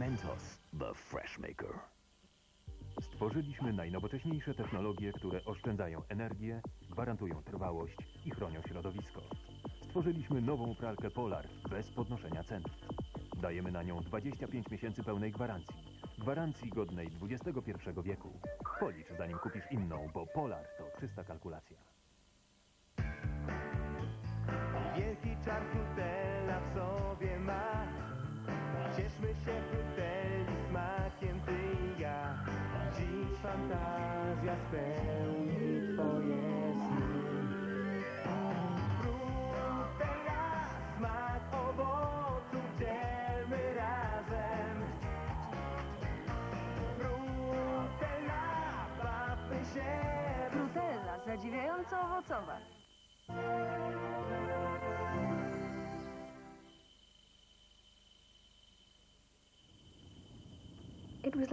Mentos, the fresh maker. Stworzyliśmy najnowocześniejsze technologie, które oszczędzają energię, gwarantują trwałość i chronią środowisko. Stworzyliśmy nową pralkę Polar bez podnoszenia ceny. Dajemy na nią 25 miesięcy pełnej gwarancji. Gwarancji godnej XXI wieku. Policz zanim kupisz inną, bo Polar to czysta kalkulacja. Fantazja spełni twoje sny Frutella, smak owoców dzielmy razem Frutella, bawmy się Frutella, zadziwiająco owocowa. It was